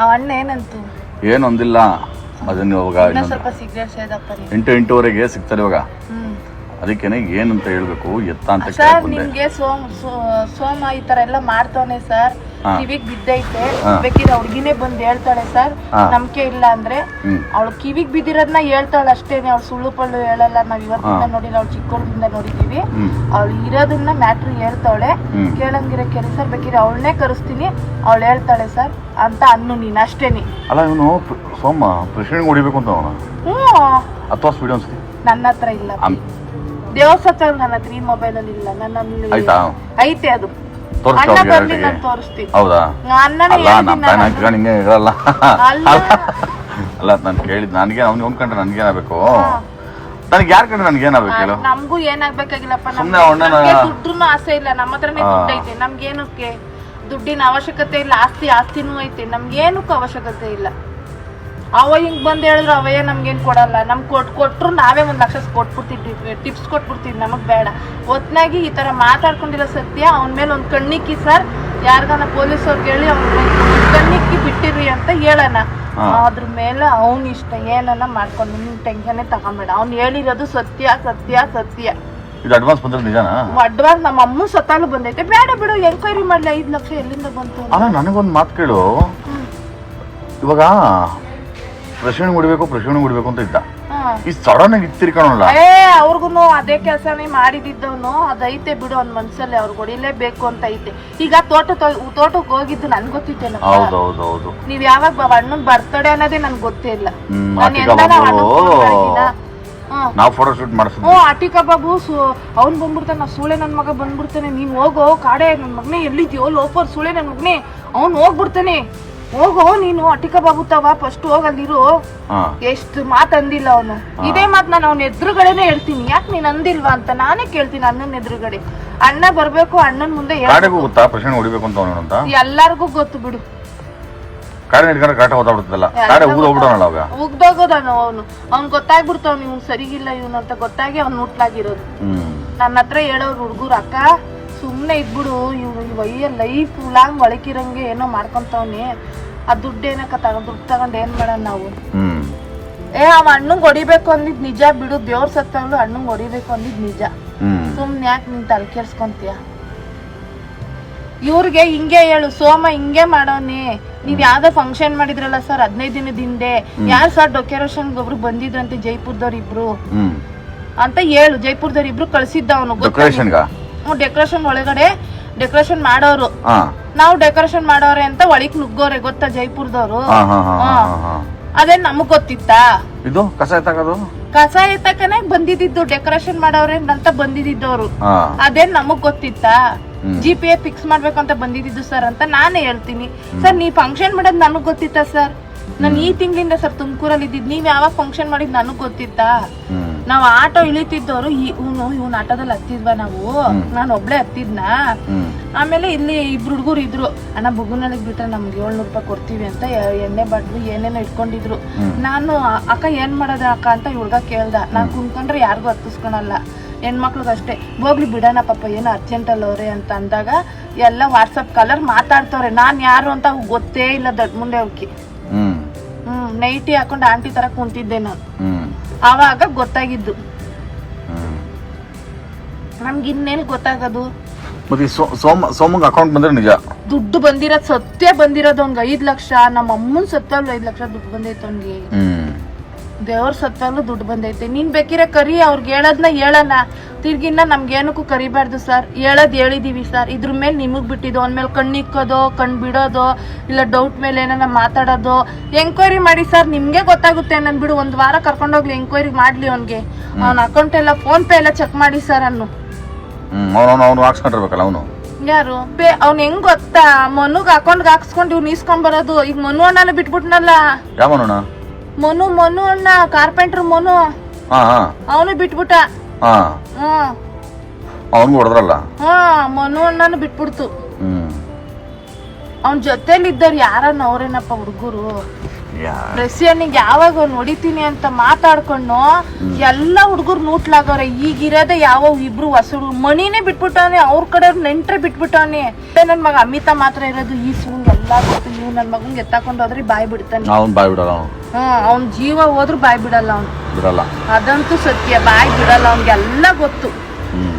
ಆ ಅಣ್ಣ ಏನಂತು? ಏನು ಒಂದಿಲ್ಲ ಅದನ್ನ ಇವಾಗ ಇನ್ನೊಂದು ಸ್ವಲ್ಪ ಸಿಗರೇಟ್ ಸೇದಪ್ಪ ನೀವು ಎಂಟು ಎಂಟೂವರೆಗೆ ಸಿಗ್ತಾರೆ ಇವಾಗ. ಹ್ಮ್. ಅದಕ್ಕೇನೆ ಏನಂತ ಹೇಳ್ಬೇಕು? ಎತ್ತ ಅಂತ ಸರ್ ನಿಮ್ಗೆ ಸೋಮ ಸೋ- ಸೋಮ ಈ ತರ ಎಲ್ಲ ಮಾಡ್ತಾನೆ ಸರ್. ಹಾ. ಕಿವಿಗ್ ಬಿದ್ದೈತೆ. ಹಾ. ಬೇಕಿದ್ರೆ ಹುಡ್ಗಿನೇ ಬಂದ್ ಹೇಳ್ತಾಳೆ ಸರ್. ಹಾ. ನಂಬಿಕೆ ಇಲ್ಲ ಅಂದ್ರೆ ಹ್ಮ್. ಅವಳು ಕಿವಿಗ್ ಬಿದ್ದಿರೋದ್ನ ಹೇಳ್ತಾಳೆ ಅಷ್ಟೇನೆ. ಅವ್ಳು ಸುಳ್ಳು ಪಳ್ಳು ಹೇಳಲ್ಲ. ನಾವ್ ಇವತ್ತಿಂದ ಹಾ. ನೋಡಿಲ್ಲ. ಅವ್ಳು ಚಿಕ್ಕವಳಿಂದ ನೋಡಿದೀವಿ. ಹ್ಮ್. ಅವಳು ಇರೋದನ್ನ ಮ್ಯಾಟ್ರ್ ಹೇಳ್ತಾಳೆ. ಹ್ಮ್. ಕೇಳಂಗಿರ ಕೆರೆ ಸರ್. ಬೇಕಿದ್ರೆ ಅವಳನ್ನೇ ಕರೆಸ್ತೀನಿ. ಅವಳು ಹೇಳ್ತಾಳೆ ಸರ್ ಅಂತ ಅನ್ನು ನೀನ್ ಅಷ್ಟೇನೆ. ಅಲ್ಲ ಇವನು ಸೋಮ ಪ್ರಶ್ನೆ ಹೊಡಿಬೇಕು ಅಂತ ಅವನ. ಹ್ಞೂ ಅಥವಾ ಅನ್ಸುತ್ತೆ ನನ್ನ ಹತ್ರ ಇಲ್ಲ. ಅಮ್- ದೇವಸ್ಥಾನ ನನ್ನ ಹತ್ರ ಈ ಮೊಬೈಲ್ ಅಲ್ಲಿ ಇಲ್ಲ. ನನ್ನ ಆಯ್ತಾ? ಐತೆ ಅದು. ಅಣ್ಣ ಬರ್ಲಿ? ನಾನು ತೋರಿಸ್ತೀನಿ. ಹೌದಾ? ಅಣ್ಣನೇ ಅಲ್ಲ ನಮ್ಮ ತಾಯಿ ಹೇಳ್ತೀನಿ ಹಿಂಗೆ ಇರಲ್ಲ ಅಲ್ಲ. ಅಲ್ಲ ನಾನು ಕೇಳಿದ್ ನನಗೆ ಅವ್ನಿಗೆ ನನಗೆ ಯಾರು ಕಂಡ್ರೆ ನನ್ಗೇನಾಗಬೇಕು ಹೇಳು? ನಮಗೂ ಏನಾಗಬೇಕಾಗಿಲ್ಲಪ್ಪ. ಸುಮ್ಮನೆ ನಮ್ಗೆ ದುಡ್ಡು ಆಸೆ ಇಲ್ಲ. ನಮ್ಮ ಹತ್ರನೇ. ದುಡ್ಡು ಐತೆ. ನಮ್ಗೇನಕ್ಕೆ ದುಡ್ಡಿನ ಅವಶ್ಯಕತೆ ಇಲ್ಲ ಆಸ್ತಿ ಆಸ್ತಿನೂ ಐತೆ. ನಮ್ಗೇನಕ್ಕೂ ಅವಶ್ಯಕತೆ ಇಲ್ಲ. ಅವ ಹಿಂಗ್ ಬಂದ್ ಹೇಳಿದ್ರು ಅವಯ್ಯ ನಮ್ಗೇನ್ ಕೊಡಲ್ಲ. ನಮ್ ಕೊಟ್ ಕೊಟ್ರು ನಾವೇ ಒಂದ್ ಲಕ್ಷ ಕೊಟ್ಬಿಡ್ತಿದ್ವಿ ಟಿಪ್ಸ್ ಕೊಟ್ಬಿಡ್ತೀವಿ ನಮಗ್ ಬೇಡ. ಒತ್ನಾಗಿ ಈ ತರ ಮಾತಾಡ್ಕೊಂಡಿರೋ ಸತ್ಯ ಅವನ ಮೇಲೆ ಒಂದ್ ಕಣ್ಣಿಕ್ಕಿ ಸರ್ ಯಾರ್ಗಾನ ಪೊಲೀಸ್ ಅವ್ರಿಗೆ ಹೇಳಿ ಅವ್ನ ಕಣ್ಣಿಕ್ಕಿ ಬಿಟ್ಟಿರಿ ಅಂತ ಹೇಳೋಣ. ಅದ್ರ ಮೇಲೆ ಅವ್ನ ಇಷ್ಟ ಏನನ್ನ ಮಾಡ್ಕೊಂಡು ನಿನ್ ಟೆನ್ಷನ್ ತಗೊಂಬೇಡ. ಅವ್ನು ಹೇಳಿರೋದು ಸತ್ಯ ಸತ್ಯ ಸತ್ಯ. ಇದು ಅಡ್ವಾನ್ಸ್ ಬಂದ್ರೆ ನಿಜಾನಾ? ಅಡ್ವಾನ್ಸ್ ನಮ್ಮ ಅಮ್ಮ ಸತ್ತಾಲು ಬಂದೈತೆ. ಬೇಡ ಬಿಡು ಎನ್ಕ್ವೈರಿ ಮಾಡ್ಲಿ ಐದು ಲಕ್ಷ ಎಲ್ಲಿಂದ ಬಂತು ಅಲ್ಲ ನನಗೊಂದು ಮಾತು ಕೇಳು. ಇವಾಗ ಪ್ರೆಸಿಡೆಂಟ್ ಹೊಡಿಬೇಕು ಪ್ರಶ್ನೆ ಹೊಡಿಬೇಕು ಅಂತ ಇದ್ದ. ಈ ಸಡನ್ ಆಗಿ ಏ ಅವ್ರಿಗೂ ಅದೇ ಕೆಲಸನೇ ಮಾಡಿದಿದ್ದವನು ಅದೈತೆ ಬಿಡು ಅವ್ನ ಮನ್ಸಲ್ಲಿ ಅವ್ರಿಗೆ ಹೊಡಿಲೇಬೇಕು ಅಂತ ಐತೆ. ಈಗ ತೋಟ ತೋಟಕ್ಕೆ ಹೋಗಿದ್ದು ನನ್ ಗೊತ್ತಿತ್ತೇನ ಹೌದು ಹೌದು ಹೌದು ನೀವ್ ಯಾವಾಗ ಅಣ್ಣನ್ ಬರ್ತಡೆ ಅನ್ನೋದೇ ನನ್ಗೆ ಗೊತ್ತೇ ಇಲ್ಲ. ನಾವ್ ಫೋಟೋ ಶೂಟ್ ಮಾಡಿಸಿದ್ವಿ. ಹ್ಞೂ ಅಟಿಕಾ ಬಾಬು ಸು ಅವ್ನು ಬಂದ್ಬಿಡ್ತಾನೆ ಸೂಳೆ ನನ್ನ ಮಗ ಬಂದ್ಬಿಡ್ತಾನೆ ನೀನು ಹೋಗೋ ಕಾಡೆ ನನ್ನ ಮಗನೇ ಎಲ್ಲಿದ್ಯೋ ಲೋಫರ್ ಸೂಳೆ ನನ್ನ ಮಗನೇ ಅವ್ನು ಹೋಗ್ಬಿಡ್ತಾನೆ. ಹೋಗೋ ನೀನು ಅಟಿಕ ಬಾಬು ತವ ಫಸ್ಟ್ ಹೋಗಲ್ಲಿರು. ಹಾ. ಎಷ್ಟು ಮಾತ್ ಅಂದಿಲ್ಲ ಅವನು. ಇದೇ ಮಾತ್ ನಾನು ಅವನ ಎದುರುಗಡೆನೆ ಹೇಳ್ತೀನಿ. ಯಾಕೆ ನೀನ್ ಅಂದಿಲ್ವಾ ಅಂತ ನಾನೇ ಕೇಳ್ತೀನಿ ಅಣ್ಣನ ಎದುರುಗಡೆ. ಅಣ್ಣ ಬರ್ಬೇಕು ಅಣ್ಣನ್ ಮುಂದೆ ಹೇಳ್- ಕಾಡಿಗೂ ಗೊತ್ತಾ ಪ್ರಶ್ನೆ ಹೊಡಿಬೇಕು ಅಂತ ಅವನು ಅಂತ? ಎಲ್ಲಾರ್ಗೂ ಗೊತ್ತು ಬಿಡು. ಕಾಡಿನ ಹಿಡ್ಕೊಂಡ್ರೆ ಕಾಟ ಹೋಗ್ಬಿಡ್ತಲ್ಲ ಕಾಡೆ ಊದು ಹೋಗ್ಬಿಡೋಣ ಅವಾಗ? ಉಗ್ದೋಗೋದಾನು ಅವನು. ಅವ್ನ್ ಗೊತ್ತಾಗ್ಬಿಡ್ತಾವ್ ನೀವು ಸರಿಗಿಲ್ಲ ಇವನು ಅಂತ ಗೊತ್ತಾಗಿ ಅವ್ನು ಮುಟ್ಲಾಗಿರೋದು. ಹ್ಮ್. ನನ್ನ ಹತ್ರ ಹೇಳೋರು ಹುಡುಗರು ಅಕ್ಕ ಸುಮ್ಮನೆ ಇದ್ಬಿಡು ವಯ್ಯ ಲೈಫ್ ಲಾಂಗ್ ಒಳಕಿರಂಗೆ ಏನೋ ಮಾಡ್ಕೊಂತವ್ನಿ. ಆ ದುಡ್ಡು ಏನಕ್ಕ ತಗೊಂಡ್ ದುಡ್ಡು ತಗೊಂಡ್ ಏನ್ ಮಾಡೋಣ ನಾವು? ಹ್ಮ್. ಏ ಅವ ಹಣ್ಣಂಗೆ ಹೊಡಿಬೇಕು ಅಂದಿದ್ ನಿಜ ಬಿಡು ದೇವ್ರ ಸತ್ತಂದ್ರು ಹಣ್ಣಂಗೆ ಹೊಡಿಬೇಕು ಅಂದಿದ್ ನಿಜ. ಹ್ಮ್. ಸುಮ್ನೆ ಯಾಕೆ ನೀನ್ ತಲೆ ಕೆಡ್ಸ್ಕೊಂತೀಯ? ಇವ್ರಿಗೆ ಹಿಂಗೆ ಹೇಳು ಸೋಮ ಹಿಂಗೆ ಮಾಡೋನಿ. ನೀವ್ ಯಾವ್ದೋ ಫಂಕ್ಷನ್ ಮಾಡಿದ್ರಲ್ಲ ಸರ್ ಹದಿನೈದು ದಿನದ ಹಿಂದೆ. ಯಾರು ಸರ್ ಡೆಕೋರೇಷನ್ ಒಬ್ರು ಬಂದಿದ್ರಂತೆ ಜೈಪುರದವ್ರು ಇಬ್ರು? ಹ್ಮ್. ಅಂತ ಹೇಳು ಜೈಪುರದವ್ರು ಇಬ್ರು ಕಳ್ಸಿದ್ದ ಅವನು ಡೆಕೋರೇಷನ್ಗ ಡೆಕೋರೇಷನ್ ಒಳಗಡೆ ಡೆಕೋರೇಷನ್ ಮಾಡೋರು. ನಾವು ಡೆಕೋರೇಷನ್ ಮಾಡೋರೆ ಅಂತ ಒಳಗ್ ನುಗ್ಗೋರೆ ಗೊತ್ತಾ ಜೈಪುರದವರು? ಅದೇ ನಮಗ್ ಗೊತ್ತಿತ್ತಾ? ಇದು ಕಸ ಎತ್ತಾಕೋದು? ಕಸ ಎತ್ತಕನೆ ಬಂದಿದ್ದು ಡೆಕೋರೇಷನ್ ಮಾಡೋರೆ ಅಂತ ಬಂದಿದ್ದವ್ರು ಅದೇ ಅದೇನ್ ನಮಗ್ ಗೊತ್ತಿತ್ತಾ. ಜಿ ಪಿ ಎ ಫಿಕ್ಸ್ ಮಾಡ್ಬೇಕು ಅಂತ ಬಂದಿದ್ದು ಸರ್ ಅಂತ ನಾನೇ ಹೇಳ್ತೀನಿ. ಸರ್ ನೀ ಫಂಕ್ಷನ್ ಮಾಡೋದ್ ನನಗ್ ಗೊತ್ತಿತ್ತಾ ಸರ್ ನಾನು ಈ ತಿಂಗಳಿಂದ ಸರ್ ತುಮಕೂರಲ್ಲಿ ಇದ್ದಿದ್ ನೀವ್ ಯಾವಾಗ ಫಂಕ್ಷನ್ ಮಾಡಿದ್ ನನಗ್ ಗೊತ್ತಿತ್ತಾ? ನಾವ್ ಆಟೋ ಇಳಿತಿದ್ದವ್ರು ಇವನು ಇವನ್ ಆಟೋದಲ್ಲಿ ಹತ್ತಿದ್ವ ನಾವು. ನಾನು ಒಬ್ಳೆ ಹತ್ತಿದ್ನ? ಆಮೇಲೆ ಇಲ್ಲಿ ಇಬ್ರು ಹುಡುಗರು ಇದ್ರು ಅಣ್ಣ ಬುಗುನಲ್ಲಿಗೆ ಬಿಟ್ರೆ ನಮ್ಗೆ ಏಳ್ನೂರು ರೂಪಾಯಿ ಕೊಡ್ತೀವಿ ಅಂತ ಎಣ್ಣೆ ಬಾಟ್ಲು ಏನೇನೋ ಇಟ್ಕೊಂಡಿದ್ರು. ನಾನು ಅಕ್ಕ ಏನ್ ಮಾಡೋದ ಅಕ್ಕ? ಅಂತ ಹುಡ್ಗ ಕೇಳ್ದ. ನಾನ್ ಕುಂತ್ಕೊಂಡ್ರೆ ಯಾರಿಗೂ ಹತ್ತಿಸ್ಕೊಳಲ್ಲ. ಹೆಣ್ಮಕ್ಳಿಗೆ ಅಷ್ಟೇ. ಹೋಗ್ಲಿ ಬಿಡೋಣ ಪಾಪ ಏನೋ ಅರ್ಜೆಂಟಲ್ಲಿ ಅವ್ರೆ ಅಂತ ಅಂದಾಗ ಎಲ್ಲ ವಾಟ್ಸಪ್ ಕಲರ್ ಮಾತಾಡ್ತವ್ರೆ. ನಾನು ಯಾರು ಅಂತ ಗೊತ್ತೇ ಇಲ್ಲ ದೊಡ್ಡ ಮುಂದೆ ಅವ್ಕಿ ಹ್ಮ್. ನೈಟಿ ಹಾಕೊಂಡು ಆಂಟಿ ತರ ಕುಂತಿದ್ದೆ ನಾನು. ಆವಾಗ ಗೊತ್ತಾಗಿದ್ದು. ಹ್ಮ್. ಗೊತ್ತಾಗದು ಇನ್ನೇನು ಗೊತ್ತಾಗೋದು? ಮತ್ತೆ ಸೋಮ ಸೋಮಂಗ್ ಅಕೌಂಟ್ ಬಂದ್ರೆ ನಿಜ? ದುಡ್ಡು ಬಂದಿರೋದ್ ಸತ್ಯ ಬಂದಿರೋದು ಅವ್ನ್ಗೆ ಐದ್ ಲಕ್ಷ ನಮ್ಮ ಅಮ್ಮನ್ ಸತ್ತಲ್ಲೂ ಐದ್ ಲಕ್ಷ ದುಡ್ಡು ಬಂದೈತೆ ಅವ್ನಿಗೆ. ಹ್ಮ್. ದೇವ್ರ ಸತ್ತಲ್ಲೂ ದುಡ್ಡು ಬಂದೈತೆ. ನೀನ್ ಬೇಕಿರ ಕರಿ ಅವ್ರಿಗೆ ಹೇಳದ್ನ ಹೇಳಣ ತಿರ್ಗಿನ್ನ ನಮ್ಗೇನಕ್ಕೂ ಕರಿಬಾರ್ದು ಸರ್. ಹೇಳದ್ ಹೇಳಿದೀವಿ ಸರ್. ಇದ್ರ ಮೇಲೆ ನಿಮಗ್ ಬಿಟ್ಟಿದ್ದು ಅವ್ನ ಮೇಲೆ ಕಣ್ಣಿಕ್ಕೋದು ಕಣ್ ಬಿಡೋದು ಇಲ್ಲ ಡೌಟ್ ಮೇಲೆ ಏನಾರ ಮಾತಾಡೋದು. ಎಂಕ್ವೈರಿ ಮಾಡಿ ಸರ್ ನಿಮ್ಗೆ ಗೊತ್ತಾಗುತ್ತೆ ನನ್ ಬಿಡು. ಒಂದ್ ವಾರ ಕರ್ಕೊಂಡೋಗ್ಲಿ ಎಂಕ್ವೈರಿ ಮಾಡ್ಲಿ ಅವನಿಗೆ. ಅವ್ನ ಅಕೌಂಟ್ ಎಲ್ಲ ಫೋನ್ ಪೇ ಎಲ್ಲ ಚೆಕ್ ಮಾಡಿ ಸರ್ ಅನ್ನು. ಅವನು ಅವನು ಹಾಕ್ಸ್ಕೊಂಡಿರ್ಬೇಕಲ್ಲ ಅವನು? ಯಾರು? ಪೇ ಅವ್ನ್ ಹೆಂಗ್ ಗೊತ್ತಾ? ಮನುಗ್ ಅಕೌಂಟ್ ಹಾಕ್ಸ್ಕೊಂಡು ಇವ್ನು ಇಸ್ಕೊಂಡ್ ಬರೋದು. ಈಗ ಮನು ಅಣ್ಣನ ಬಿಟ್ಬಿಟ್ನಲ್ಲ. ಯಾವ ಮನು ಮನು ಅಣ್ಣ ಕಾರ್ಪೆಂಟರ್ ಮನು. ಅವನು ಬಿಟ್ಬಿಟ್ಟ. ಹಾ. ಹ್ಮ್ ಅವನ್ಗೂ ಹೊಡೆದ್ರಲ್ಲ? ಹಾ ಮನು ಅಣ್ಣನ ಬಿಟ್ಬಿಡ್ತು. ಹ್ಮ್. ಜೊತೆಲಿ ಜೊತೆಲಿದ್ದವ್ರು ಯಾರನ್ನ ಅವ್ರೇನಪ್ಪ ಹುಡುಗರು? ಯಾ ಪ್ರೆಸಿಯನ್ನಿಗೆ ಯಾವಾಗ ನೋಡಿತೀನಿ ಅಂತ ಮಾತಾಡ್ಕೊಂಡು ಎಲ್ಲ ಹುಡುಗರು ನೂಟ್ಲಾಗವ್ರೆ ಈಗಿರೋದೇ ಯಾವ ಇಬ್ರು ಹೊಸ ಹುಡುಗ್ರು ಮಣಿನೇ ಬಿಟ್ಬಿಟ್ಟವನೆ ಅವ್ರ ಕಡೆ ನೆಂಟ್ರೆ ಬಿಟ್ಬಿಟ್ಟವನೆ ನನ್ ಮಗ ಅಮಿತಾ ಮಾತ್ರ ಇರೋದು ಈ ಎಲ್ಲ ಗೊತ್ತು ನೀವು ನನ್ನ ಮಗನ್ಗೆ ಎತ್ತಾಕೊಂಡು ಹೋದ್ರೆ ಬಾಯ್ ಬಿಡ್ತಾನೆ. ಅವ್ನು ಬಾಯ್ ಬಿಡಲ್ಲ ಅವ್ನು. ಹಾ ಅವ್ನ ಜೀವ ಹೋದ್ರು ಬಾಯ್ ಬಿಡಲ್ಲ ಅವ್ನು. ಬಿಡಲ್ಲ. ಅದಂತೂ ಸತ್ಯ ಬಾಯ್ ಬಿಡಲ್ಲ ಅವ್ನಿಗೆಲ್ಲ ಗೊತ್ತು. ಹ್ಞೂ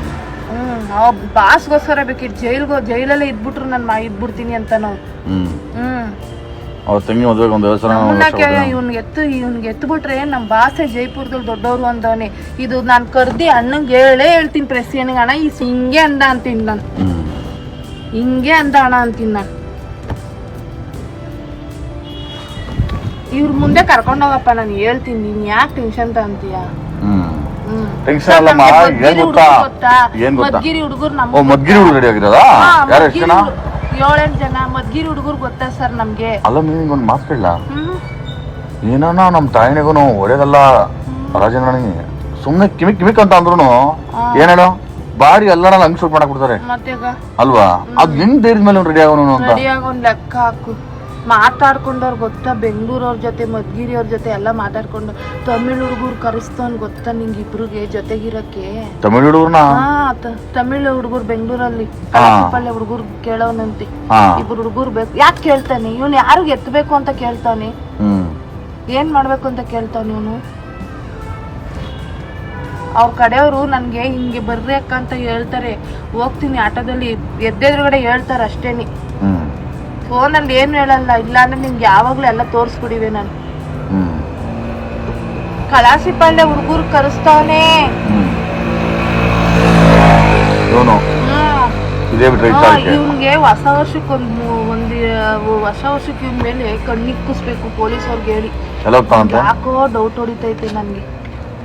ಹ್ಮ್ ಅವ ಬಾಸ್ಗೋಸ್ಕರ ಬೇಕಿತ್ತು ಜೈಲ್ಗೋ ಜೈಲಲ್ಲೇ ಇದ್ಬಿಟ್ರು ನಾನು ಮಾ ಇದ್ಬಿಡ್ತೀನಿ ಅಂತ ನಾವು ಹ್ಮ್. ಅವ್ರ ತಂಗಿ ಮದುವೆಗೆ ಒಂದು ನಮ್ಮನ್ನ ಇವ್ನಿಗೆ ಎತ್ತು ಇವ್ನಿಗೆ ಎತ್ಬಿಟ್ರೆ ನಮ್ಮ ಬಾಸೆ ಜೈಪುರದಲ್ಲಿ ದೊಡ್ಡವರು ಅಂದವನೆ ಇದು ನಾನು ಕರ್ದಿ ಅಣ್ಣಂಗೆ ಹೇಳೇ ಹೇಳ್ತೀನಿ ಪ್ರೆಸಿಯನ್ಗೆ ಅಣ್ಣ ಈ ಹಿಂಗೆ ಅಂದ ಅಂತೀನಿ ನಾನು. ಹಿಂಗೆ ಅಂದ ಅಣ್ಣ ಅಂತೀನಿ ನಾನು. ಇವ್ರ ಮುಂದೆ ಕರ್ಕೊಂಡು ಹೋಗಪ್ಪ ನಾನು ಹೇಳ್ತೀನಿ ನೀನ್ ಯಾಕೆ ಟೆನ್ಷನ್ ತಂತೀಯ ಟೆನ್ಷನ್ ಅಲ್ಲಮ್ಮ ಏನ್ ಗೊತ್ತಾ? ಏನ್ ಗೊತ್ತಾ? ಮದ್ಗಿರಿ ಹುಡುಗರು ನಮ್ ಓ ಮದ್ಗಿರಿ ಹುಡುಗ ರೆಡಿ ಆಗಿರೋದಾ? ಯಾರು ಎಷ್ಟು ಜನ? ಏಳೆಂಟು ಜನ ಮದ್ಗಿರಿ ಹುಡುಗರು ಗೊತ್ತಾ ಸರ್ ನಮ್ಗೆ? ಅಲ್ಲ ನಿಂಗೆ ಒಂದು ಮಾತು ಕೇಳಲ್ಲ ಏನೋ ಏನಾನ ನಮ್ಮ ತಾಯಿನಿಗೂ ಒಳ್ಳೇದಲ್ಲ? ರಾಜೇಂದ್ರನಿಗೆ ಸುಮ್ಮನೆ ಕಿಮಿಕ್ ಕಿಮಿಕ್ ಅಂತ ಅಂದ್ರು ಏನ್ ಹೇಳು? ಬಾಡಿ ಎಲ್ಲಾರ ಹಂಗ್ ಶೂಟ್ ಮಾಡಕ್ ಬಿಡ್ತಾರೆ. ಅಲ್ವಾ? ಅದ್ ನಿನ್ ಧೈರ್ಯದ ಮೇಲೆ ರೆಡಿ ಆಗೋನು ಅಂತ. ಲೆಕ್ಕ ಹಾಕು. ಮಾತಾಡ್ಕೊಂಡವ್ರು ಗೊತ್ತಾ? ಬೆಂಗಳೂರವ್ರ ಜೊತೆ ಮದ್ಗಿರಿ ಅವ್ರ ಜೊತೆ ಎಲ್ಲ ಮಾತಾಡ್ಕೊಂಡು ತಮಿಳ್ ಹುಡುಗರು ಕರೆಸ್ತವನ್ ಗೊತ್ತಾ ನಿಂಗೆ ಇಬ್ರಿಗೆ ಜೊತೆಗಿರಕ್ಕೆ? ತಮಿಳ್ ಹುಡುಗರ್ನ? ತಮಿಳ್ ಹುಡುಗರು ಬೆಂಗಳೂರಲ್ಲಿ. ಪಲ್ಲೆ ಹುಡುಗರು ಕೇಳೋನಂತೆ. ಇಬ್ರು ಹುಡುಗರು ಬೇಕು. ಯಾಕೆ ಕೇಳ್ತಾನೆ? ಇವನು ಯಾರು ಎತ್ತಬೇಕು ಅಂತ ಕೇಳ್ತಾನೆ. ಏನ್ ಮಾಡ್ಬೇಕು ಅಂತ ಕೇಳ್ತಾನೆ ಇವನು? ಅವ್ರ ಕಡೆಯವರು ನನ್ಗೆ ಹಿಂಗೆ ಬರ್ರಿ ಅಕ್ಕ ಅಂತ ಹೇಳ್ತಾರೆ. ಹೋಗ್ತೀನಿ ಆಟೋದಲ್ಲಿ. ಎದ್ದೆದ್ರಗಡೆ ಹೇಳ್ತಾರೆ ಅಷ್ಟೇನಿ. ಫೋನಲ್ಲಿ ಏನು ಹೇಳಲ್ಲ. ಇಲ್ಲ ಅಂದ್ರೆ ನಿಮ್ಗೆ ಯಾವಾಗಲೂ ಎಲ್ಲ ತೋರಿಸ್ಬಿಡಿವೆ ನಾನು. ಕಲಾಸಿ ಕಳಾಸಿ ಪಾಳ್ಯ ಹುಡುಗರು ಕರೆಸ್ತಾನೆ ಇವ್ನಿಗೆ ಹೊಸ ವರ್ಷಕ್ಕೆ ಒಂದು ಒಂದು ಹೊಸ ವರ್ಷಕ್ಕೆ ಇವ್ನ ಮೇಲೆ ಕಣ್ಣಿಕ್ಕಿಸ್ಬೇಕು ಪೊಲೀಸ್ ಅವ್ರಿಗೆ ಹೇಳಿ. ಯಾಕೋ ಡೌಟ್ ಹೊಡಿತೈತೆ ನನ್ಗೆ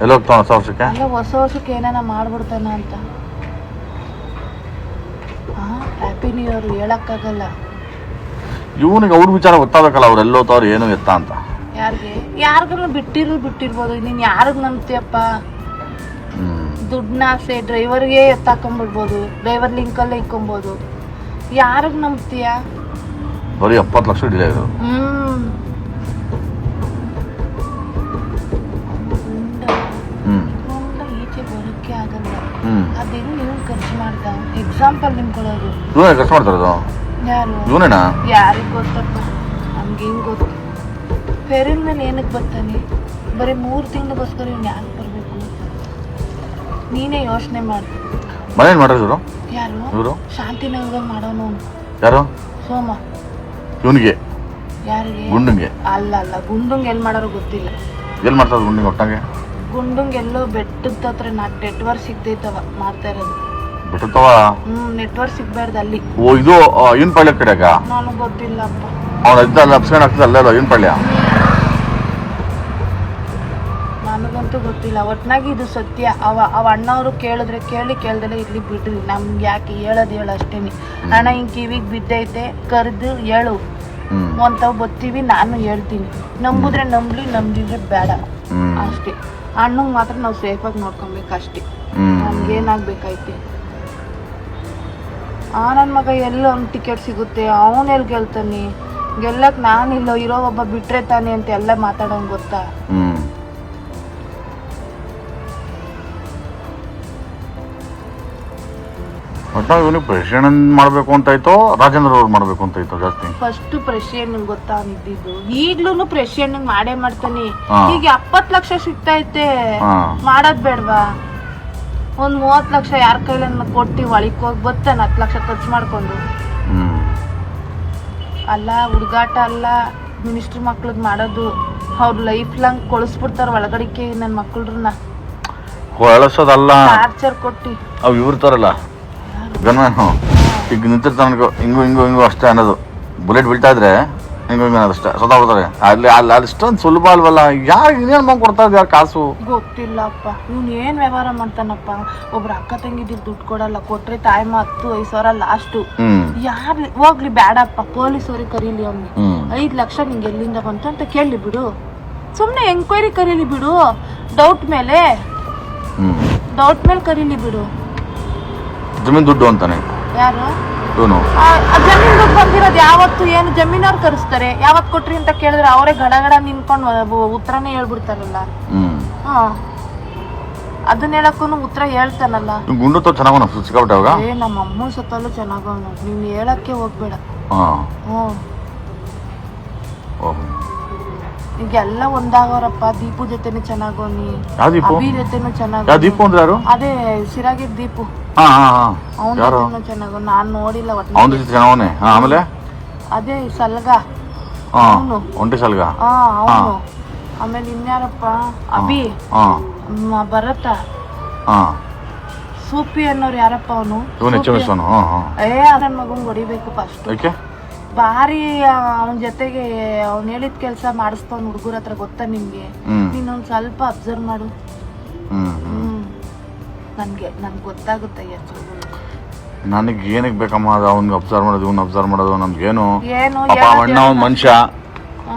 ಎಲ್ಲ ಹೋಗ್ತಾವ ಹೊಸ ವರ್ಷಕ್ಕೆ? ಅಲ್ಲ ಹೊಸ ವರ್ಷಕ್ಕೆ ಏನಾನ ಮಾಡ್ಬಿಡ್ತಾನ ಅಂತ. ಹ್ಯಾಪಿ ನ್ಯೂ ಇಯರ್ ಹೇಳಕ್ಕಾಗಲ್ಲ. ಇವನಿಗೆ ಅವ್ರ ವಿಚಾರ ಗೊತ್ತಾಗಬೇಕಲ್ಲ ಅವ್ರು ಎಲ್ಲೋ ತವ್ರು ಏನು ಎತ್ತ ಅಂತ. ಯಾರಿಗೆ? ಯಾರಿಗೂ ಬಿಟ್ಟಿರು ಬಿಟ್ಟಿರ್ಬೋದು. ನೀನು ಯಾರಿಗೆ ನಂಬ್ತೀಯಪ್ಪ? ದುಡ್ಡನ್ನ ಆಸೆ ಡ್ರೈವರ್ಗೆ ಎತ್ತಾಕೊಂಡ್ಬಿಡ್ಬೋದು ಡ್ರೈವರ್ ಲಿಂಕಲ್ಲೇ ಇಕ್ಕೊಬೋದು. ಯಾರಿಗೆ ನಂಬ್ತೀಯ? ಬರೀ ಎಪ್ಪತ್ತು ಲಕ್ಷ ಡಿಲೇ ಆಗಲ್ಲ. ಹ್ಞೂ ಅದೇನು ನೀವು ಖರ್ಚು ಮಾಡ್ದ ಎಕ್ಸಾಂಪಲ್ ನಿಮ್ಕೊಳ್ಳೋದು ಖರ್ಚು ಮಾಡ್ತಾರದು ಯಾರು? ಇವನೇನಾ ಯಾರಿಗೆ ಗೊತ್ತಪ್ಪ? ನಮ್ಗೆ ಹಿಂಗೆ ಗೊತ್ತು? ಫೆರಿನ್ ಮೇಲೆ ಏನಕ್ಕೆ ಬರ್ತಾನೆ? ಬರೀ ಮೂರು ತಿಂಗಳಿಗೋಸ್ಕರ ಇವ್ನು ಯಾಕೆ ಬರಬೇಕು ನೀನೇ ಯೋಚನೆ ಮಾಡು. ಮನೆ ಮಾಡ್ರಿ ಇವರು? ಯಾರು? ಇವರು? ಶಾಂತಿನಗರ ಮಾಡೋನು. ಯಾರು? ಸೋಮ. ಇವನಿಗೆ? ಯಾರಿಗೆ? ಗುಂಡುಂಗೆ? ಅಲ್ಲ ಅಲ್ಲ. ಗುಂಡುಂಗ್ ಎಲ್ಲಿ ಮಾಡೋರು ಗೊತ್ತಿಲ್ಲ. ಎಲ್ಲಿ ಮಾಡ್ತಾರೆ ಗುಂಡುಂಗ್ ಒಟ್ಟಾಗೆ? ಗುಂಡುಂಗ್ ಎಲ್ಲೋ ಬೆಟ್ಟದ ಹತ್ರ ನಾ ನೆಟ್ವರ್ಕ್ ಸಿಗ್ತೈತವ ಮಾಡ್ತಾ ಇರೋದು ಹ್ಮ್ ನೆಟ್ವರ್ಕ್ ಸಿಗ್ಬಾರ್ದು ಅಲ್ಲಿ. ಓ ಇದು ಇನ್ ಪಾಳ್ಯ ಕಡೆಗ ನನಗೆ ಗೊತ್ತಿಲ್ಲಪ್ಪ. ಅವ್ನ ಇದ್ದ ಅಲ್ಲಿ ಅಪ್ಸ್ಕೊಂಡು ಆಗ್ತದೆ ಅಲ್ಲೇ ಅಲ್ಲ ಇನ್ ಪಾಳ್ಯ ನನಗಂತೂ ಗೊತ್ತಿಲ್ಲ. ಒಟ್ನಾಗಿ ಇದು ಸತ್ಯ. ಅವ ಅವ ಅಣ್ಣವರು ಕೇಳಿದ್ರೆ ಕೇಳಿ ಕೇಳ್ದಲೆ ಇರ್ಲಿ ಬಿಡ್ರಿ. ನಮ್ಗೆ ಯಾಕೆ ಹೇಳೋದು ಹೇಳು ಅಷ್ಟೇನಿ. ಅಣ್ಣ ಹಿಂಗೆ ಕಿವಿಗೆ ಬಿದ್ದೈತೆ ಕರೆದು ಹೇಳು. ಅಂತಾವ್ ಬತ್ತೀವಿ ನಾನು ಹೇಳ್ತೀನಿ. ನಂಬುದ್ರೆ ನಂಬ್ಲಿ ನಂಬಿದ್ರೆ ಬೇಡ. ಅಷ್ಟೇ. ಅಣ್ಣಂಗೆ ಮಾತ್ರ ನಾವು ಸೇಫಾಗಿ ನೋಡ್ಕೊಬೇಕು ಅಷ್ಟೇ ನಮ್ಗೆ ನಮ್ಗೇನಾಗ್ಬೇಕಾಯ್ತೆ ಆ ನನ್ನ ಮಗ ಎಲ್ಲಿ ಒಂದು ಟಿಕೆಟ್ ಸಿಗುತ್ತೆ ಅವನು ಎಲ್ಲಿ ಗೆಲ್ತಾನೆ ಗೆಲ್ಲಕ್ ನಾನಿಲ್ಲ ಇರೋ ಒಬ್ಬ ಬಿಟ್ರೆ ತಾನೆ ಅಂತ ಎಲ್ಲ ಮಾತಾಡೋಂಗೆ ಗೊತ್ತಾ? ಹ್ಮ್. ಒಟ್ಟಾಗ ಇವನಿಗೆ ಪ್ರೆಸಿಡೆಂಟ್ ಮಾಡ್ಬೇಕು ಅಂತ ಆಯ್ತೋ ರಾಜೇಂದ್ರ ಅವ್ರು ಮಾಡ್ಬೇಕು ಅಂತ ಆಯ್ತೋ ಜಾಸ್ತಿ ಫಸ್ಟ್ ಪ್ರೆಷನ್ ಗೊತ್ತಾ ಅವ್ನಿದ್ದು ಈಗ್ಲೂ ಪ್ರೆಷನ್ ಮಾಡೇ ಮಾಡ್ತಾನೆ. ಹಾ. ಈಗ ಎಪ್ಪತ್ ಲಕ್ಷ ಸಿಗ್ತೈತೆ. ಹಾ. ಮಾಡೋದ್ ಬೇಡ್ವಾ? ಒಂದ್ ಮೂವತ್ತು ಲಕ್ಷ ಯಾರ ಕೈಲನ್ನ ಕೊಟ್ಟು ಒಳಿಕ್ ಹೋಗಿ ಬರ್ತಾನೆ ಹತ್ತು ಲಕ್ಷ ಖರ್ಚು ಮಾಡ್ಕೊಂಡು. ಅಲ್ಲ ಹುಡುಗಾಟ ಅಲ್ಲ ಮಿನಿಸ್ಟ್ರ್ ಮಕ್ಳಿಗೆ ಮಾಡೋದು ಅವ್ರ ಲೈಫ್ ಲಾಂಗ್ ಕೊಳಿಸ್ಬಿಡ್ತಾರ ಒಳಗಡಿಕೆ ನನ್ನ ಮಕ್ಕಳನ್ನ ಕೊಳಸೋದಲ್ಲ. ಟಾರ್ಚರ್ ಕೊಟ್ಟು. ಅವು ಇವ್ರತಾರಲ್ಲ ಗನ್ ಈಗ ನಿಂತಿರ್ತಾನ ಹಿಂಗು ಹಿಂಗು ಹಿಂಗು ಅಷ್ಟೇ ಅನ್ನೋದು. ಬುಲೆಟ್ ಬೀಳ್ತಾ ಇದ್ರೆ ಹಿಂಗು ಹಿಂಗು ಸತಾಡ್ತಾರೆ ಅಲ್ಲಿ ಅಲ್ಲಿ ಅಲ್ಲಿ ಇಷ್ಟೊಂದು ಸುಲಭ ಅಲ್ವಲ್ಲ? ಯಾರು ಇನ್ನೇನು ಮಗ ಕೊಡ್ತಾ ಇದ್ದಾರೆ ಕಾಸು? ಗೊತ್ತಿಲ್ಲಪ್ಪ. ಇವ್ನು ಏನು ವ್ಯವಹಾರ ಮಾಡ್ತಾನಪ್ಪ? ಒಬ್ರು ಅಕ್ಕ ತಂಗಿದಿರ್ ದುಡ್ಡು ಕೊಡಲ್ಲ ಕೊಟ್ರೆ ತಾಯಿ ಹತ್ತು ಐದು ಸಾವಿರ ಲಾಸ್ಟು ಯಾರು ಯಾರ್ ಹೋಗ್ಲಿ ಬೇಡಪ್ಪ ಪೊಲೀಸ್ ಅವ್ರಿಗೆ ಕರೀಲಿ ಅವ್ನಿಗೆ ಐದು ಲಕ್ಷ ನಿಂಗೆ ಎಲ್ಲಿಂದ ಬಂತು ಅಂತ ಕೇಳಿ ಬಿಡು. ಸುಮ್ಮನೆ ಎಂಕ್ವೈರಿ ಕರೀಲಿ ಬಿಡು. ಡೌಟ್ ಮೇಲೆ. ಡೌಟ್ ಮೇಲೆ ಕರೀಲಿ ಬಿಡು. ಜಮೀನ್ ದುಡ್ಡು ಅಂತಾನೆ. ಯಾರು? ಇವನು ಜಮೀನ್ ಬಂದಿರೋದು ಯಾವತ್ತು ಏನು ಜಮೀನವ್ರು ಕರೆಸ್ತಾರೆ? ಯಾವತ್ತು ಕೊಟ್ರಿ ಅಂತ ಕೇಳಿದ್ರೆ ಅವರೇ ಗಡ ಗಡ ನಿಂತ್ಕೊಂಡು ಉತ್ತರನೇ ಹೇಳ್ಬಿಡ್ತಾರಲ್ಲ. ಹಾ. ಅದನ್ನ ಹೇಳಕ್ಕೂ ಉತ್ತರ ಹೇಳ್ತಾನಲ್ಲ. ಗುಂಡು ತೋ ಚೆನ್ನಾಗ ಸಿಕ್ಕಾಬಿಟ್ಟೆ ಅವಾಗ? ಏ ನಮ್ಮ ಅಮ್ಮನ ಸತ್ತಲ್ಲೂ ಚೆನ್ನಾಗವನು ನೀನು ಹೇಳಕ್ಕೆ ಹೋಗ್ಬೇಡ. ಈಗ ಎಲ್ಲ ಒಂದಾಗವ್ರಪ್ಪ ದೀಪು ಜೊತೆನೂ ದೀಪು? ಅಭಿ ಜೊತೆನೂ ಚೆನ್ನಾಗಿ ದೀಪು ಅಂದ್ರೆ ಅದೇ ಸಿರಾಗಿರ್ ದೀಪು. ಹಾ ಹಾ ಹಾ. ಅವನ ಯಾರು? ಜೊತೆನೂ ಚೆನ್ನಾಗೋ ನಾನ್ ನೋಡಿಲ್ಲ ಒಟ್ಟ ಅವನ ಜೊತೆ ಹಾ ಆಮೇಲೆ? ಅದೇ ಸಲ್ಗ ಹಾ ಅವ್ನು. ಒಂಟಿ ಸಲ್ಗ ಹಾ ಅವನು. ಆಮೇಲೆ ಇನ್ಯಾರಪ್ಪ? ಅಭಿ. ಹಾ. ಮ, ಭರತ. ಹಾ. ಸೂಪಿ ಅನ್ನೋರು ಯಾರಪ್ಪ ಅವನು? ಇವನ್ ಎಚ್ ಎಂ ಎಸ್ ಅವನು. ಹಾ ಹಾ. ಏ ಅದನ್ನ ಮಗನ್ ಹೊಡಿಬೇಕು ಫಸ್ಟ್ ಓಕೆ ಭಾರಿ ಅವನ ಜೊತೆಗೆ ಅವ್ನು ಹೇಳಿದ ಕೆಲಸ ಮಾಡಿಸ್ತವ್ನ ಹುಡುಗರ ಹತ್ರ ಗೊತ್ತಾ ನಿಮ್ಗೆ? ಹ್ಮ್. ನೀನೊಂದ್ ಸ್ವಲ್ಪ ಅಬ್ಸರ್ವ್ ಮಾಡು. ಹ್ಮ್. ಹ್ಮ್. ನನ್ಗೆ ನನ್ಗೆ ಗೊತ್ತಾಗುತ್ತೆ ನನಗೆ ಏನಕ್ಕೆ ಬೇಕಮ್ಮ? ಅದು ಅವ್ನಿಗೆ ಅಬ್ಸರ್ವ್ ಮಾಡೋದು ಇವ್ನ ಅಬ್ಸರ್ವ್ ಮಾಡೋದು ನಮ್ಗೇನು? ಏನು ಪಾಪ ಹೇಳೋದ್ ಅಣ್ಣ ಮನುಷ್ಯ.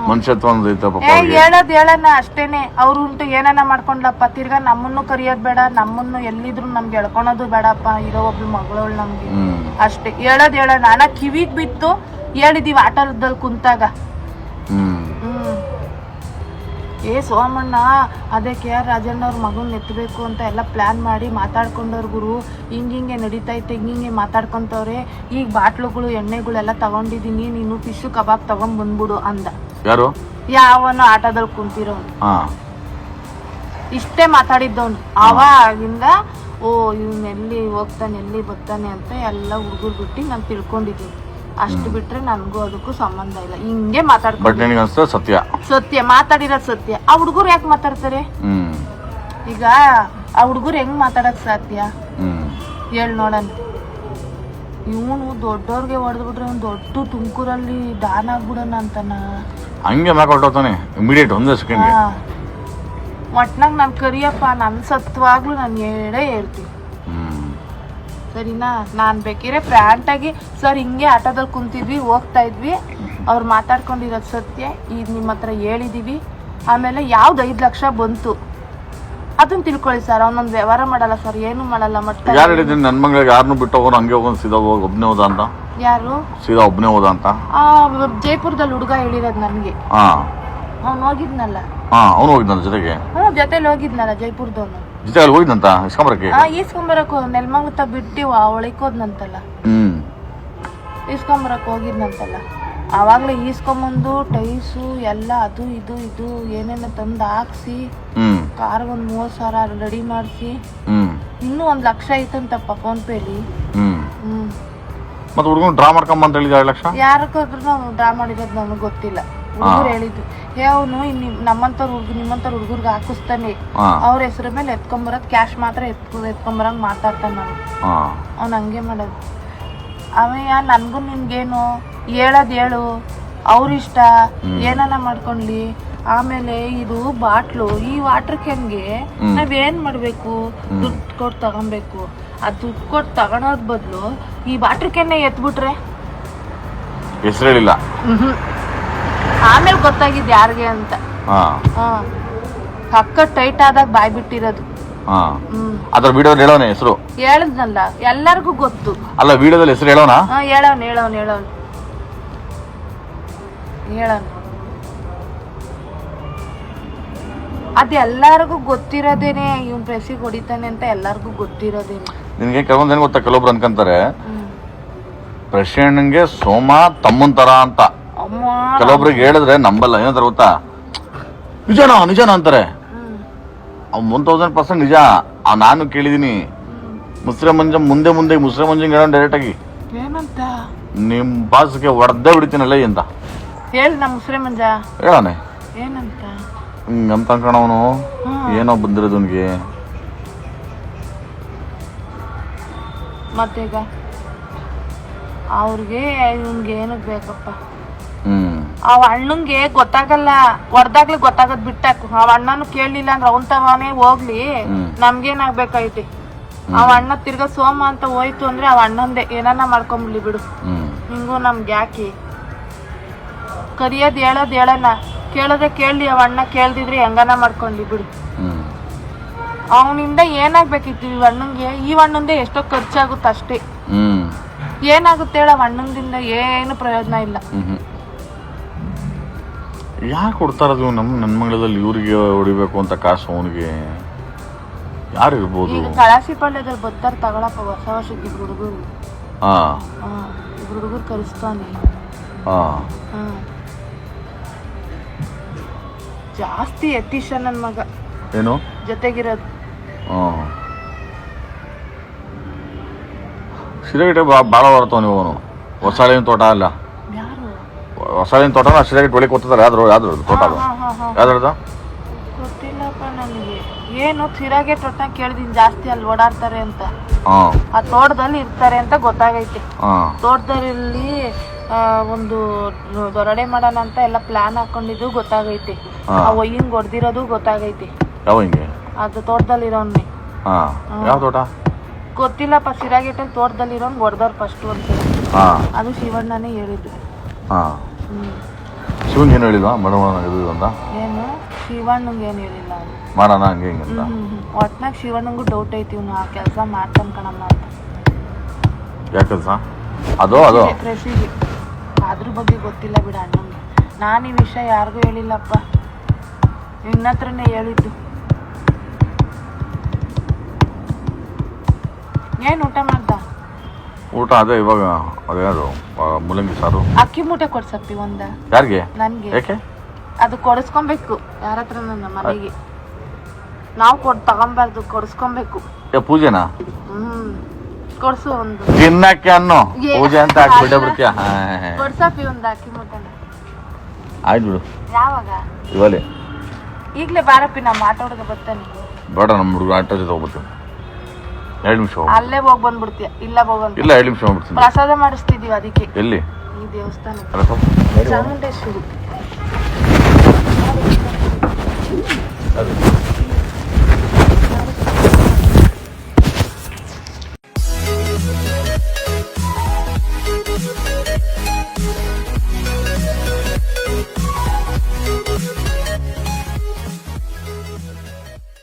ಮನುಷ್ಯತ್ವ ಒಂದು ಐತೆ ಪಾಪ ಏ ಅವ್ರಿಗೆ. ಹೇಳೋದ್ ಹೇಳಣ ಅಷ್ಟೇನೆ. ಅವ್ರು ಉಂಟು ಏನನ್ನ ಮಾಡ್ಕೊಂಡ್ಲಪ್ಪ? ತಿರ್ಗಾ ನಮ್ಮನ್ನು ಕರಿಯೋದ್ ಬೇಡ ನಮ್ಮನ್ನು ಎಲ್ಲಿದ್ರು ನಮ್ಗೆ ಎಳ್ಕೊಳೋದು ಬೇಡಪ್ಪ ಇರೋ ಒಬ್ಳು ಮಗಳವಳು ನಮ್ಗೆ. ಹ್ಮ್. ಅಷ್ಟೇ. ಹೇಳೋದ್ ಹೇಳೋಣ. ಅಣ್ಣ ಕಿವಿಗ್ ಬಿತ್ತು ಹೇಳಿದೀವಿ ಆಟೋದಲ್ಲಿ ಕುಂತಾಗ. ಹ್ಮ್. ಏ ಸೋಮಣ್ಣ ಅದೇ ಕೆ ಆರ್ ರಾಜಣ್ಣವ್ರ ಮಗನ ನೆತ್ತಬೇಕು ಎತ್ತಬೇಕು ಅಂತ ಎಲ್ಲ ಪ್ಲ್ಯಾನ್ ಮಾಡಿ ಮಾತಾಡ್ಕೊಂಡವ್ರ ಗುರು. ಹಿಂಗೆ ಹಿಂಗೆ ನಡೀತೈತೆ ಇತ್ತು ಹಿಂಗೆ ಮಾತಾಡ್ಕೊಂತವ್ರೆ. ಈಗ ಬಾಟ್ಲುಗಳು ಎಣ್ಣೆಗಳೆಲ್ಲ ತಗೊಂಡಿದ್ದೀನಿ ನೀನು ಫಿಶ್ ಕಬಾಬ್ ತಗೊಂಡ್ ಬಂದ್ಬಿಡು ಅಂದ. ಯಾರು? ಯಾವನು ಆಟೋದಲ್ಲಿ ಕುಂತಿರೋನು. ಇಷ್ಟೇ ಮಾತಾಡಿದ್ದವನು. ಅವಾಗಿಂದ ಓ ಇವನ್ ಎಲ್ಲಿ ಹೋಗ್ತಾನೆ ಎಲ್ಲಿ ಬರ್ತಾನೆ ಅಂತ ಎಲ್ಲ ಹುಡುಗರು ಬಿಟ್ಟು ನಾನು ತಿಳ್ಕೊಂಡಿದ್ದೀನಿ. ಅಷ್ಟು ಬಿಟ್ರೆ ನನಗೂ ಅದಕ್ಕೂ ಸಂಬಂಧ ಇಲ್ಲ. ಹಿಂಗೆ ಬಟ್ ಮಾತಾಡ್ಕೊಂಡು ನಿನಗೆ ಅನ್ಸ್ತದೆ ಸತ್ಯ? ಸತ್ಯ ಮಾತಾಡಿರೋದು ಸತ್ಯ. ಆ ಹುಡುಗರು ಯಾಕೆ ಮಾತಾಡ್ತಾರೆ? ಹ್ಮ್. ಈಗ ಆ ಹುಡುಗರು ಹೆಂಗ್ ಮಾತಾಡಕ್ ಸಾಧ್ಯ? ಹ್ಮ್. ಹೇಳ್ ನೋಡಣ. ಇವನು ದೊಡ್ಡವ್ರಿಗೆ ಹೊಡೆದ್ಬಿಟ್ರೆ ಒಂದು ದೊಡ್ಡ ತುಮಕೂರಲ್ಲಿ ಡಾನ್ ಆಗ್ಬಿಡೋಣ ಅಂತಾನ. ಹಂಗೆ ಮ್ಯಾಕ್ ಹೊರಟೋತಾನೆ ಇಮಿಡಿಯೇಟ್ ಒಂದೇ ಸೆಕೆಂಡ್ಗೆ ಒಟ್ನಾಗ ನಾನು ಕರಿಯಪ್ಪ ನನ್ನ ಸತ್ವಾಗ್ಲೂ ನಾನು ಹೇಳೇ ಹೇಳ್ತೀನಿ. ಸರಿನಾ? ನಾನು ಬೇಕಿದ್ರೆ ಫ್ರ್ಯಾಂಟಾಗಿ ಸರ್ ಹಿಂಗೆ ಆಟೋದಲ್ಲಿ ಕುಂತಿದ್ವಿ ಹೋಗ್ತಾ ಇದ್ವಿ. ಅವ್ರು ಮಾತಾಡ್ಕೊಂಡಿರೋದು ಸತ್ಯ. ಈಗ ನಿಮ್ಮ ಹತ್ರ ಹೇಳಿದೀವಿ. ಆಮೇಲೆ ಯಾವ್ದು ಐದು ಲಕ್ಷ ಬಂತು? ಅದನ್ನ ತಿಳ್ಕೊಳ್ಳಿ ಸರ್ ಅವನೊಂದು ವ್ಯವಹಾರ ಮಾಡಲ್ಲ ಸರ್ ಏನು ಮಾಡಲ್ಲ ಮತ್ತೆ ಯಾರು ಹೇಳಿದ್ದೀನಿ ನನ್ನ ಮಗಳಿಗೆ ಯಾರನ್ನು ಬಿಟ್ಟು ಹೋಗೋರು ಹಂಗೆ ಹೋಗೋದು ಸೀದಾ ಹೋಗಿ ಒಬ್ಬನೇ ಹೋದ ಅಂತ? ಯಾರು? ಸೀದಾ ಒಬ್ಬನೇ ಹೋದ ಅಂತ? ಆ ಜೈಪುರದಲ್ಲಿ ಹುಡುಗ ಹೇಳಿರೋದು ನನಗೆ. ಹಾ. ಅವ್ನು ಹೋಗಿದ್ನಲ್ಲ. ಹಾ ಅವನು ಜೊತೆಗೆ? ಹ್ಞೂ ಜೊತೆಲಿ ಹೋಗಿದ್ನಲ್ಲ ಜೈಪುರದವನು. ಜೊತೆ ಅಲ್ಲಿ ಹೋಗಿದ್ನಂತ ಇಸ್ಕೊಂಬರಕ್ಕೆ? ಆ ಈಸ್ಕೊಂಬರಕ್ ನೆಲ್ಮಂಗ್ಲ ಬಿಟ್ಟು ಒಳಿಕೋದ್ನಂತಲ್ಲ ಹ್ಮ್. ಈಸ್ಕೊಂಬರಕ್ ಹೋಗಿದ್ನಂತಲ್ಲ. ಆವಾಗಲೇ ಈಸ್ಕೊಂಬಂದು ಟೈಸು ಎಲ್ಲ ಅದು ಇದು ಇದು ಏನೇನೋ ತಂದು ಹಾಕ್ಸಿ ಹ್ಮ್. ಕಾರ್ ಒಂದು ಮೂವತ್ತು ಸಾವಿರ ರೆಡಿ ಮಾಡಿಸಿ. ಹ್ಮ್. ಇನ್ನೂ ಒಂದು ಲಕ್ಷ ಐತಂತಪ್ಪ ಫೋನ್ ಪೇಲಿ. ಹ್ಮ್. ಹ್ಞೂ ಮತ್ತೆ ಹುಡುಗನು ಡ್ರಾ ಮಾಡ್ಕೊಂಬಂತ ಹೇಳಿದ ಎರಡು ಲಕ್ಷ? ಯಾರಕ್ಕಾದ್ರೂ ಡ್ರಾ ಮಾಡಿರೋದು ನನಗೆ ಗೊತ್ತಿಲ್ಲ. ಹುಡುಗರು ಹೇಳಿದ್ರು ಹೇ ಅವನು ನಮ್ಮಂಥವ್ರು ಹುಡುಗ ನಿಮ್ಮಂತ ಹುಡುಗರ್ಗೆ ಹಾಕಿಸ್ತಾನೆ. ಅವ್ರ ಹೆಸರು ಮೇಲೆ ಎತ್ಕೊಂಬರದ್ ಕ್ಯಾಶ್ ಮಾತ್ರ ಎತ್ಕೊ ಎತ್ಕೊಂಬರಂಗೆ ಮಾತಾಡ್ತಾನೆ ನಾನು. ಅವ್ನು ಹಂಗೆ ಮಾಡೋದು. ಅವಯ್ಯ ನನಗೂ ನಿನ್ಗೇನು? ಹೇಳೋದು ಹೇಳು. ಅವ್ರಿಷ್ಟ ಏನನ ಮಾಡ್ಕೊಂಡ್ಲಿ? ಆಮೇಲೆ ಇದು ಬಾಟ್ಲು ಈ ವಾಟರ್ ಹೆಂಗೆ ನಾವ್ ನಾವೇನ್ ಮಾಡ್ಬೇಕು? ದುಡ್ಡು ಕೊಟ್ಟು ತಗೊಬೇಕು. ಆ ದುಡ್ಡು ಕೊಟ್ಟು ತಗೊಳೋದ್ ಬದಲು ಈ ವಾಟರ್ ಕ್ಯಾನ್ನೇ ಎತ್ಬಿಟ್ರೆ? ಹೆಸರು ಹೇಳಿಲ್ಲ. ಆಮೇಲೆ ಗೊತ್ತಾಗಿದ್ದು ಯಾರಿಗೆ ಅಂತ. ಹಾ. ಹಾ. ಪಕ್ಕ ಟೈಟ್ ಆದಾಗ ಬಾಯ್ ಬಿಟ್ಟಿರೋದು. ಹಾ. ಹ್ಮ್. ಅದ್ರ ವಿಡಿಯೋದಲ್ಲಿ ಹೇಳೋಣ ಹೆಸರು? ಹೇಳದ್ನಲ್ಲ ಎಲ್ಲರಿಗೂ ಗೊತ್ತು. ಅಲ್ಲ ವಿಡಿಯೋದಲ್ಲಿ ಹೆಸರು ಹೇಳೋಣ? ಹಾ ಹೇಳೋನ್ ಹೇಳವ್ನು ಹೇಳೋನ್ ಹೇಳವ್ನು ಅದ್ ಎಲ್ಲಾರ್ಗೂ ಗೊತ್ತಿರೋದೇನೆ ಇವ್ನ್ ಪ್ರೆಸಿಗೆ ಹೊಡಿತಾನೆ ಅಂತ ಎಲ್ಲಾರ್ಗು ಗೊತ್ತಿರೋದೇನೆ. ನಿನಗೆ ಕೆಲವೊಂದು ಏನು ಗೊತ್ತಾ ಕೆಲವೊಬ್ರು ಅನ್ಕೊಂತಾರೆ ಪ್ರಶಾಂತ್ ಪ್ರೆಸಿಡೆಂಟ್ಗೆ ಸೋಮ ತಮ್ಮನ್ ತರ ಅಂತ. ಕೆಲವೊಬ್ರಿಗೆ ಹೇಳಿದ್ರೆ ನಂಬಲ್ಲ ಏನಂತಾರೆ ಗೊತ್ತಾ? ನಿಜನಾ ನಿಜನಾ ಅಂತಾರೆ. ಅವ್ ಒನ್ ತೌಸಂಡ್ ಪರ್ಸೆಂಟ್ ನಿಜ. ಆ ನಾನು ಕೇಳಿದೀನಿ. ಮುಸ್ರೆ ಮಂಜ ಮುಂದೆ ಮುಂದೆ ಮುಸ್ರೆ ಮಂಜಂಗೆ ಹೇಳೋಣ ಡೈರೆಕ್ಟ್ ಆಗಿ. ಏನಂತ? ನಿಮ್ ಬಾಸ್ಗೆ ಹೊಡೆದೇ ಬಿಡ್ತೀನಲ್ಲ ಅಂತ ಹೇಳಿ ನಮ್ಮ ಮುಸ್ರೆ ಮಂಜ. ಹೇಳಾನೆ. ಏನಂತ? ಹಿಂಗ್ ಅನ್ಕೊಂಡವನು ಏನೋ ಬಂದಿರೋದು ಅವನಿಗೆ. ಮತ್ತೀಗ? ಅವ್ರಿಗೆ ಇವ್ನ್ಗೆ ಏನಕ್ಕೆ ಬೇಕಪ್ಪ? ಅವ ಅಣ್ಣಂಗೆ ಗೊತ್ತಾಗಲ್ಲ ಹೊಡ್ದಾಗ್ಲಿ ಗೊತ್ತಾಗದ್ ಬಿಟ್ಟಾಕು. ಅವ ಅಣ್ಣನು ಕೇಳಲಿಲ್ಲ ಅಂದ್ರೆ ಅವನ್ ತವಾನೇ ಹೋಗ್ಲಿ ನಮ್ಗೇನಾಗ್ಬೇಕೈತಿ ನಮ್ಗೇನಾಗ್ಬೇಕಾಯ್ತಿ? ಅವ ಅಣ್ಣ ತಿರ್ಗಾ ಸೋಮ ಅಂತ ಹೋಯ್ತು ಅಂದ್ರೆ ಅವ ಅಣ್ಣಂದೆ ಏನಾನ ಮಾಡ್ಕೊಂಬಿಡ್ಲಿ ಬಿಡು. ಹಿಂಗೂ ನಮ್ಗೆ ಯಾಕೆ? ಕರಿಯೋದ್ ಹೇಳೋದ್ ಹೇಳಲ್ಲ. ಕೇಳೋದೆ ಕೇಳಲಿ ಅವ ಅಣ್ಣ ಕೇಳ್ದಿದ್ರೆ ಹೆಂಗನ ಮಾಡ್ಕೊಂಡ್ಲಿ ಬಿಡು. ಅವನಿಂದ ಏನಾಗ್ಬೇಕಿತ್ತು ಈ ಅಣ್ಣಂಗೆ? ಈ ಅಣ್ಣಂದೆ ಎಷ್ಟೋ ಖರ್ಚಾಗುತ್ತೆ ಅಷ್ಟೇ. ಏನಾಗುತ್ತೆ ಹೇಳ ಅವ ಅಣ್ಣಂದಿಂದ ಏನು ಪ್ರಯೋಜನ ಇಲ್ಲ. ಯಾಕೆ ಅದು? ನಮ್ಮ ನನ್ನ ಮಂಗಳದಲ್ಲಿ ಇವ್ರಿಗೆ ಹೊಡಿಬೇಕು ಅಂತ ಕಾಸು ಅವನಿಗೆ. ಯಾರು ಇರ್ಬೋದು? ಈಗ ಕಳಾಸಿ ಪಾಳ್ಯದಲ್ಲಿ ಬರ್ತಾರ ತಗೊಳಪ್ಪ ಹೊಸ ವರ್ಷಕ್ಕೆ ಇಬ್ರು ಹುಡುಗರು. ಹಾ ಹಾ ಇಬ್ರು ಹುಡುಗರು ಕರೆಸ್ತಾನೆ. ಹಾ ಜಾಸ್ತಿ ಯತೀಶ ನನ್ನ ಮಗ. ಏನು? ಜೊತೆಗಿರೋದು. ಹ್ಞೂ ಸಿರಗಿಟ್ಟೆ ಭಾಳ ಬರ್ತವ ನೀವು ಹೊಸಾಳಿನ ತೋಟ ಅಲ್ಲ. ಹೊಸಾಳಿನ ತೋಟನ ಅಷ್ಟೇ ಬೆಳೆ ಕೊಡ್ತಿದ್ದಾರೆ ಯಾವ್ದು ಯಾವ್ದು ತೋಟ ಅದು? ಯಾವ್ದ್ರದ್ದು? ಗೊತ್ತಿಲ್ಲಪ್ಪ ನನಗೆ ಏನು ಸಿರಾಗೆ ತೋಟ ಕೇಳಿದೀನಿ ಜಾಸ್ತಿ ಅಲ್ಲಿ ಓಡಾಡ್ತಾರೆ ಅಂತ. ಹಾಂ. ಆ ತೋಟದಲ್ಲಿ ಇರ್ತಾರೆ ಅಂತ ಗೊತ್ತಾಗೈತೆ. ಹಾಂ. ತೋಟದಲ್ಲಿ ಒಂದು ದೊರಡೆ ಮಾಡೋಣ ಅಂತ ಎಲ್ಲ ಪ್ಲಾನ್ ಹಾಕೊಂಡಿದ್ದು ಗೊತ್ತಾಗೈತೆ. ಆ ಒಯ್ಯಿಂಗ್ ಹೊಡೆದಿರೋದು ಗೊತ್ತಾಗೈತೆ. ಯಾವ ಹಿಂಗೆ ಅದು ತೋಟದಲ್ಲಿರೋನ್ನೇ. ಹಾಂ. ಯಾವ ತೋಟ? ಗೊತ್ತಿಲ್ಲಪ್ಪ ಸಿರಾಗೆಟ್ಟಲ್ಲಿ ತೋಟದಲ್ಲಿರೋನ್ ಹೊಡ್ದವ್ರು ಫಸ್ಟ್ ಅಂತ ಹಾಂ. ಅದು ಶಿವಣ್ಣನೇ ಹೇಳಿದ್ದು. ಹಾಂ. ಶಿವನ್ ಏನು ಇದು ಅಂತ? ಏನು? ಶಿವಣ್ಣಂಗೆ ಏನು ಹೇಳಿಲ್ಲ. ಮಾಡೋಣ ಹಂಗೆ ಹಿಂಗೆ ಅಂತ? ಒಟ್ನಾಗ ಶಿವಣ್ಣಂಗೂ ಡೌಟ್ ಐತಿ ಇವ್ನು ಆ ಕೆಲಸ ಮಾಡ್ತಾನೆ ಕಣಮ್ಮ ಅಂತ. ಯಾಕೆ ಕೆಲಸ? ಅದು ಅದು? ಕೃಷಿಗೆ ಅದ್ರ ಬಗ್ಗೆ ಗೊತ್ತಿಲ್ಲ ಬಿಡ ಅಣ್ಣಂಗೆ. ನಾನು ಈ ವಿಷಯ ಯಾರಿಗೂ ಹೇಳಿಲ್ಲಪ್ಪ. ನಿನ್ನ ಹತ್ರನೇ ಹೇಳಿದ್ದು. ಏನು ಊಟ ಮಾಡ್ದ? ಊಟ ಅದೇ ಇವಾಗ ಅದೇ ಅದು ಆ, ಮೂಲಂಗಿ ಸಾರು. ಅಕ್ಕಿ ಮೂಟೆ ಕೊಡ್ಸಪ್ಪಿ ಒಂದ. ಯಾರಿಗೆ? ನನ್ಗೆ. ಯಾಕೆ? ಅದು ಕೊಡಿಸ್ಕೊಬೇಕು ಯಾರ ಹತ್ರ ನನ್ನ ಮನೆಗೆ. ನಾವು ಕೊಡ್ ತಗೊಂಬಾರ್ದು ಕೊಡಿಸ್ಕೊಬೇಕು. ಏ ಪೂಜೆನಾ? ಹ್ಮ್. ಕೊಡ್ಸು ಒಂದು. ತಿನ್ನಕ್ಕೆ ಅನ್ನೋ? ಏ, ಪೂಜೆ ಅಂತ ಹಾಕ್ಬಿಟ್ಟೆ. ಬಿಡ್ತೀಯ? ಕೊಡ್ಸಪ್ಪಿ ಒಂದು ಅಕ್ಕಿ ಮೂಟೆನ. ಆಯ್ತು ಬಿಡು. ಯಾವಾಗ? ಇವಾಗ ಈಗಲೇ ಬಾರಪ್ಪಿ ನಮ್ಮ ಆಟೋಡ್ಗೆ ಬರ್ತಾನೆ ಬೇಡ ನಮ್ಮ ಹುಡುಗ ಆಟೋ ಜೊತೆ ಹೋಗ್ಬಿಡ್ತೀನಿ. ಎರಡು ನಿಮಿಷ ಅಲ್ಲೇ ಹೋಗಿ ಬಂದ್ಬಿಡ್ತೀಯ? ಇಲ್ಲ ಹೋಗಂತ ಇಲ್ಲ ಎರಡು ನಿಮಿಷ ಹೋಗ್ಬಿಡ್ತೀನಿ. ಪ್ರಸಾದ ಮಾಡಿಸ್ತಿದೀವಿ ಅದಕ್ಕೆ. ಎಲ್ಲಿ? ಈ ದೇವಸ್ಥಾನ ಚಾಮುಂಡೇಶ್ವರಿ.